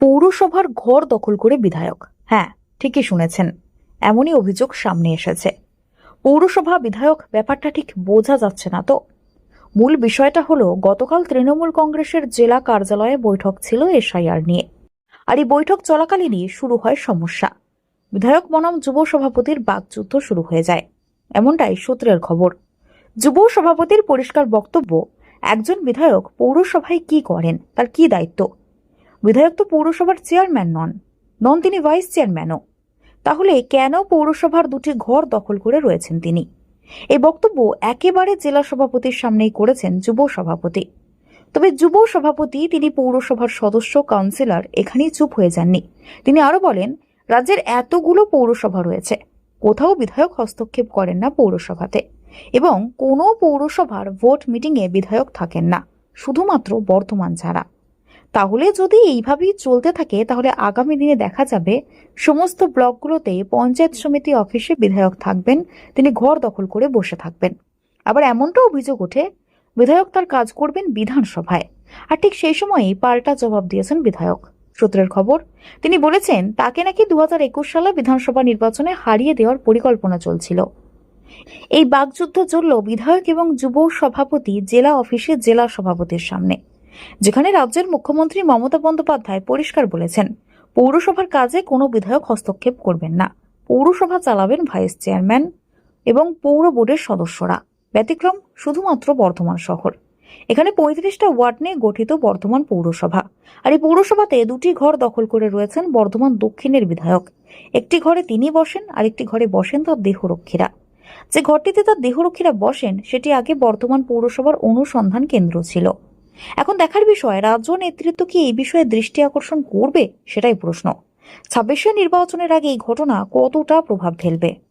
পৌরসভার ঘর দখল করে বিধায়ক। হ্যাঁ ঠিকই শুনেছেন। এমনই অভিযোগ সামনে এসেছে। পৌরসভা বিধায়ক, ব্যাপারটা ঠিক বোঝা যাচ্ছে না তো। মূল বিষয়টা হলো, গতকাল তৃণমূল কংগ্রেসের জেলা কার্যালয়ে বৈঠক ছিল এসআইআর নিয়ে। আর এই বৈঠক চলাকালীনই শুরু হয় সমস্যা। বিধায়ক বনাম যুব সভাপতির বাকযুদ্ধ শুরু হয়ে যায়। এমনটাই সূত্রের খবর। যুব সভাপতির পরিষ্কার বক্তব্য, একজন বিধায়ক পৌরসভায় কি করেন, তার কি দায়িত্ব? বিধায়ক তো পৌরসভার চেয়ারম্যান নন নন তিনি ভাইস চেয়ারম্যানও। তাহলে কেন পৌরসভার দুটি ঘর দখল করে রয়েছেন তিনি? এই বক্তব্য একেবারে জেলা সভাপতির সামনেই করেছেন যুব সভাপতি। তবে যুব সভাপতি তিনি পৌরসভার সদস্য, কাউন্সিলর, এখানেই চুপ হয়ে যাননি। তিনি আরও বলেন, রাজ্যের এতগুলো পৌরসভা রয়েছে, কোথাও বিধায়ক হস্তক্ষেপ করেন না পৌরসভাতে এবং কোনো পৌরসভার ভোট মিটিংয়ে বিধায়ক থাকেন না, শুধুমাত্র বর্তমান ছাড়া তাহলে যদি এইভাবেই চলতে থাকে, তাহলে আগামী দিনে দেখা যাবে সমস্ত ব্লকগুলোতে পঞ্চায়েত সমিতি অফিসে বিধায়ক থাকবেন, তিনি ঘর দখল করে বসে থাকবেন। আবার এমনটাও অভিযোগ ওঠে, বিধায়ক তার কাজ করবেন বিধানসভায়, আর ঠিক সেই সময়ই পাল্টা জবাব দিয়েছেন বিধায়ক। সূত্রের খবর, তিনি বলেছেন, তাকে নাকি দু হাজার একুশ সালে বিধানসভা নির্বাচনে হারিয়ে দেওয়ার পরিকল্পনা চলছিল। এই বাকযুদ্ধ চলল বিধায়ক এবং যুব সভাপতি জেলা অফিসে জেলা সভাপতির সামনে। যেখানে রাজ্যের মুখ্যমন্ত্রী মমতা বন্দ্যোপাধ্যায় পরিষ্কার বলেছেন, পৌরসভার কাজে কোনো বিধায়ক হস্তক্ষেপ করবেন না। পৌরসভা চালাবেন ভাইস চেয়ারম্যান এবং পৌর বোর্ডের সদস্যরা। ব্যতিক্রম শুধুমাত্র বর্ধমান শহর। এখানে পঁয়ত্রিশটা ওয়ার্ড নিয়ে গঠিত বর্ধমান পৌরসভা। আর এই পৌরসভাতে দুটি ঘর দখল করে রয়েছেন বর্ধমান দক্ষিণের বিধায়ক। একটি ঘরে তিনি বসেন আর একটি ঘরে বসেন তার দেহরক্ষীরা। যে ঘরটিতে তার দেহরক্ষীরা বসেন, সেটি আগে বর্ধমান পৌরসভার অনুসন্ধান কেন্দ্র ছিল। এখন দেখার বিষয়, রাজ্য নেতৃত্ব কি এই বিষয়ে দৃষ্টি আকর্ষণ করবে? সেটাই প্রশ্ন। ছাব্বিশে নির্বাচনের আগে এই ঘটনা কতটা প্রভাব ফেলবে?